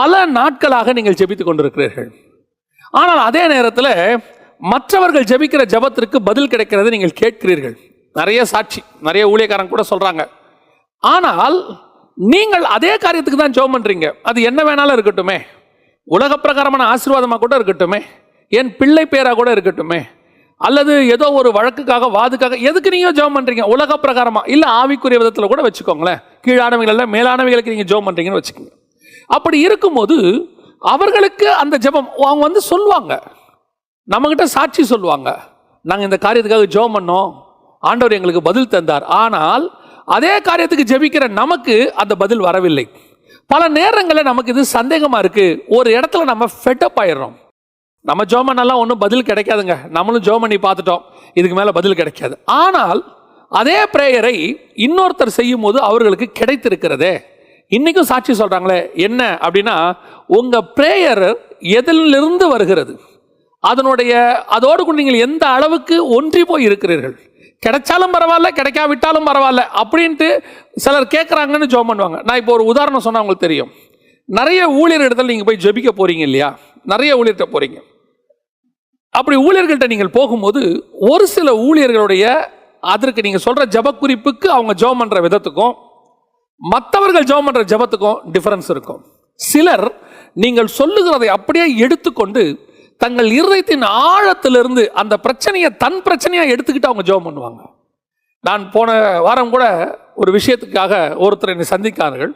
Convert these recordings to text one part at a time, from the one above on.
பல நாட்களாக நீங்கள் ஜெபித்துக் கொண்டிருக்கிறீர்கள். ஆனால் அதே நேரத்தில் மற்றவர்கள் ஜெபிக்கிற ஜெபத்திற்கு பதில் கிடைக்கிறது நீங்கள் கேட்கிறீர்கள். நிறைய சாட்சி நிறைய ஊழியக்காரங்க கூட சொல்றாங்க. ஆனால் நீங்கள் அதே காரியத்துக்கு தான் ஜெபம் பண்றீங்க. அது என்ன வேணாலும் இருக்கட்டுமே. உலக பிரகாரமான ஆசீர்வாதமாக கூட இருக்கட்டுமே. என் பிள்ளை பேரா கூட இருக்கட்டுமே. அல்லது ஏதோ ஒரு வழக்குக்காக வாதுக்காக எதுக்கு நீங்க ஜெபம் பண்றீங்க? உலக பிரகாரமா. இல்ல ஆவிக்குரிய விதத்தில் கூட வச்சுக்கோங்களேன். கீழானவைகள் மேலானவைகளுக்கு நீங்க ஜெபம் பண்றீங்கன்னு வச்சுக்கோங்க. அப்படி இருக்கும்போது அவர்களுக்கு அந்த ஜெபம் அவங்க வந்து சொல்லுவாங்க. நம்மக்கிட்ட சாட்சி சொல்லுவாங்க. நாங்கள் இந்த காரியத்துக்காக ஜெபம் பண்ணோம். ஆண்டவர் எங்களுக்கு பதில் தந்தார். ஆனால் அதே காரியத்துக்கு ஜெபிக்கிற நமக்கு அந்த பதில் வரவில்லை. பல நேரங்களில் நமக்கு இது சந்தேகமாக இருக்குது ஒரு இடத்துல நம்ம ஃபெட்டப் ஆயிடுறோம். நம்ம ஜோமனெல்லாம் ஒன்றும் பதில் கிடைக்காதுங்க. நம்மளும் ஜெபம் பண்ணி பார்த்துட்டோம். இதுக்கு மேலே பதில் கிடைக்காது. ஆனால் அதே பிரேயரை இன்னொருத்தர் செய்யும் போது அவர்களுக்கு கிடைத்திருக்கிறதே. இன்றைக்கும் சாட்சி சொல்கிறாங்களே என்ன? அப்படின்னா உங்கள் ப்ரேயர் எதிலிருந்து வருகிறது? அதனுடைய அதோடு கூட நீங்கள் எந்த அளவுக்கு ஒன்றி போய் இருக்கிறீர்கள்? கிடைச்சாலும் பரவாயில்ல கிடைக்காவிட்டாலும் பரவாயில்ல அப்படின்ட்டு சிலர் கேட்குறாங்கன்னு ஜோம் பண்ணுவாங்க. நான் இப்போ ஒரு உதாரணம் சொன்னால் உங்களுக்கு தெரியும். நிறைய ஊழியர் இடத்துல நீங்கள் போய் ஜெபிக்க போகிறீங்க இல்லையா? நிறைய ஊழியர்கிட்ட போகிறீங்க அப்படி ஊழியர்கள்ட்ட நீங்கள் போகும்போது ஒரு சில ஊழியர்களுடைய அதற்கு நீங்கள் சொல்கிற ஜெப குறிப்புக்கு அவங்க ஜெபம் பண்ணுற விதத்துக்கும் மற்றவர்கள் ஜெபம் பண்ணுற ஜெபத்துக்கும் டிஃபரன்ஸ் இருக்கும். சிலர் நீங்கள் சொல்லுகிறதை அப்படியே எடுத்துக்கொண்டு தங்கள் இருதயத்தின் ஆழத்திலிருந்து அந்த பிரச்சனையை தன் பிரச்சனையாக எடுத்துக்கிட்டு அவங்க ஜெபம் பண்ணுவாங்க. நான் போன வாரம் கூட ஒரு விஷயத்துக்காக ஒருத்தர் என்னை சந்தித்தார்கள்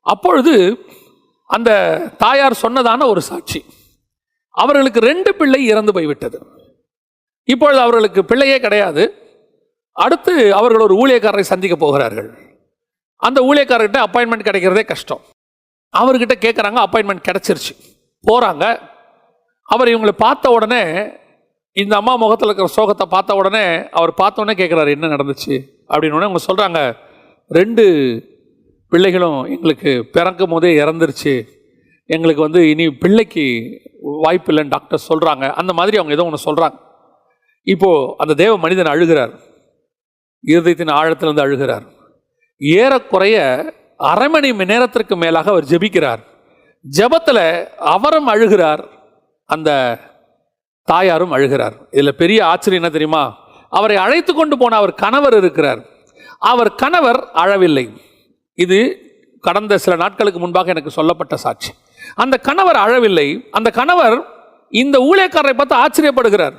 அப்பொழுது அந்த தாயார் சொன்னதான ஒரு சாட்சி. அவர்களுக்கு ரெண்டு பிள்ளை இறந்து போய்விட்டது. இப்பொழுது அவர்களுக்கு பிள்ளையே கிடையாது. அடுத்து அவர்கள் ஒரு ஊழியக்காரரை சந்திக்க போகிறார்கள். அந்த ஊழியக்காரர்கிட்ட அப்பாயின்மெண்ட் கிடைக்கிறதே கஷ்டம். அவர்கிட்ட கேட்குறாங்க அப்பாயின்மெண்ட் கிடச்சிருச்சு. போகிறாங்க அவர் இவங்களை பார்த்த உடனே இந்த அம்மா முகத்தில் இருக்கிற சோகத்தை பார்த்த உடனே அவர் பார்த்த உடனே கேட்குறாரு என்ன நடந்துச்சு? அப்படின்னு உடனே அவங்க சொல்கிறாங்க ரெண்டு பிள்ளைகளும் எங்களுக்கு பிறக்கும் போதே இறந்துருச்சு. எங்களுக்கு வந்து இனி பிள்ளைக்கு வாய்ப்பு இல்லைன்னு டாக்டர் சொல்கிறாங்க அந்த மாதிரி அவங்க ஏதோ ஒன்று சொல்கிறாங்க இப்போது அந்த தேவ மனிதன் அழுகிறார். இருதயத்தின் ஆழத்திலிருந்து அழுகிறார். ஏறக்குறைய அரை மணி நேரத்திற்கு மேலாக அவர் ஜெபிக்கிறார். ஜெபத்தில் அவரும் அழுகிறார் அந்த தாயாரும் அழுகிறார். இதில் பெரிய ஆச்சரியம் என்ன தெரியுமா? அவரை அழைத்து கொண்டு போன அவர் கணவர் இருக்கிறார். அவர் கணவர் அழவில்லை. இது கடந்த சில நாட்களுக்கு முன்பாக எனக்கு சொல்லப்பட்ட சாட்சி. அந்த கணவர் அழவில்லை. அந்த கணவர் இந்த ஊழியக்காரரை பார்த்து ஆச்சரியப்படுகிறார்.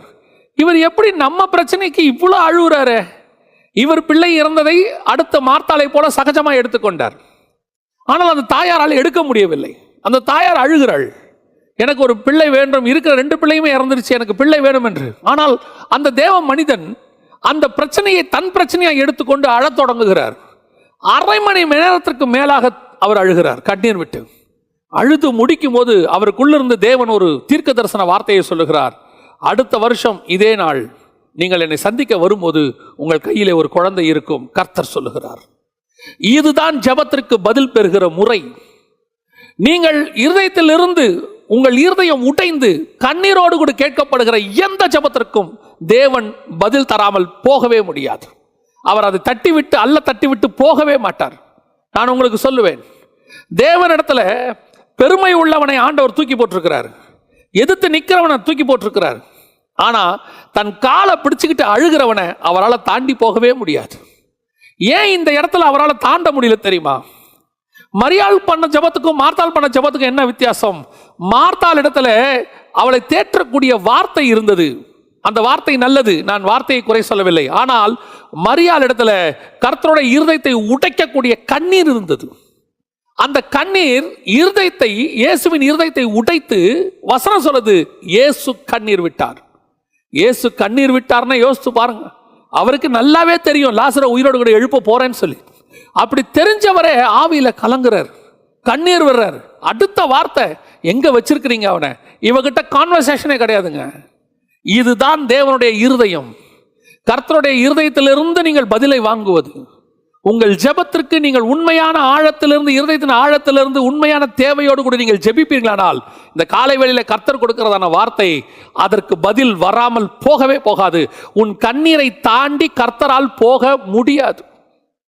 இவர் எப்படி நம்ம பிரச்சனைக்கு இவ்வளோ அழுகுறாரு? இவர் பிள்ளை இறந்ததை அடுத்த மார்த்தாலை போல சகஜமாக எடுத்துக்கொண்டார். ஆனால் அந்த தாயாரால் எடுக்க முடியவில்லை. அந்த தாயார் அழுகிறாள். எனக்கு ஒரு பிள்ளை வேண்டும் இருக்கிற ரெண்டு பிள்ளையுமே இறந்துருச்சு எனக்கு பிள்ளை வேணும் என்று. ஆனால் அந்த தேவ மனிதன் அந்த பிரச்சனையை தன் பிரச்சனையாக எடுத்துக்கொண்டு அழத் தொடங்குகிறார். அரை மணி நேரத்திற்கு மேலாக அவர் அழுகிறார் கண்ணீர் விட்டு. அழுது முடிக்கும் போது அவருக்குள்ளிருந்து தேவன் ஒரு தீர்க்க தரிசன வார்த்தையை சொல்லுகிறார். அடுத்த வருஷம் இதே நாள் நீங்கள் என்னை சந்திக்க வரும்போது உங்கள் கையிலே ஒரு குழந்தை இருக்கும் கர்த்தர் சொல்லுகிறார். இதுதான் ஜெபத்திற்கு பதில் பெறுகிற முறை. நீங்கள் இருதயத்திலிருந்து உங்கள் இருதயம் உடைந்து கண்ணீரோடு கூட கேட்கப்படுகிற எந்த ஜெபத்திற்கும் தேவன் பதில் தராமல் போகவே முடியாது. அவர் அதை தட்டிவிட்டு அல்ல தட்டிவிட்டு போகவே மாட்டார். நான் உங்களுக்கு சொல்லுவேன் தேவனிடத்துல பெருமை உள்ளவனை ஆண்டவர் தூக்கி போட்டிருக்கிறார். எதிர்த்து நிற்கிறவனை தூக்கி போட்டிருக்கிறார். ஆனால் தன் காலை பிடிச்சுக்கிட்டு அழுகிறவனை அவரால் தாண்டி போகவே முடியாது. ஏன் இந்த இடத்துல அவரால் தாண்ட முடியல தெரியுமா? மரியாள் பண்ண ஜபத்துக்கும் மார்த்தாள் பண்ண ஜபத்துக்கும் என்ன வித்தியாசம்? மார்த்தாள் இடத்துல அவளை தேற்றக்கூடிய வார்த்தை இருந்தது. அந்த வார்த்தை நல்லது. நான் வார்த்தையை குறை சொல்லவில்லை. ஆனால் மரியாள் இடத்துல கர்த்தரோட இருதயத்தை உடைக்கக்கூடிய கண்ணீர் இருந்தது. அந்த கண்ணீர் இருதயத்தை இயேசுவின் இருதயத்தை உடைத்து வசனம் சொல்லுது இயேசு கண்ணீர் விட்டார். இயேசு கண்ணீர் விட்டார்னா யோசித்து பாருங்க. அவருக்கு நல்லாவே தெரியும் லாசரை உயிரோடு கூட எழுப்ப போறேன்னு சொல்லி. அப்படி தெரிஞ்சவரே ஆவியில கலங்குறார். கண்ணீர் விடுறார். அடுத்த வார்த்தை எங்க வச்சிருக்கிறீங்க அவனை? இவகிட்ட கான்வர்சேஷனே கிடையாதுங்க. இதுதான் தேவனுடைய இருதயம். கர்த்தருடைய இருதயத்திலிருந்து நீங்கள் பதிலை வாங்குவது. உங்கள் ஜெபத்திற்கு நீங்கள் உண்மையான ஆழத்திலிருந்து இருதயத்தின் ஆழத்திலிருந்து உண்மையான தேவையோடு கூட நீங்கள் ஜெபிப்பீர்களானால் இந்த காலை வேளையில் கர்த்தர் கொடுக்கிறதான வார்த்தை அதற்கு பதில் வராமல் போகவே போகாது. உன் கண்ணீரை தாண்டி கர்த்தரால் போக முடியாது.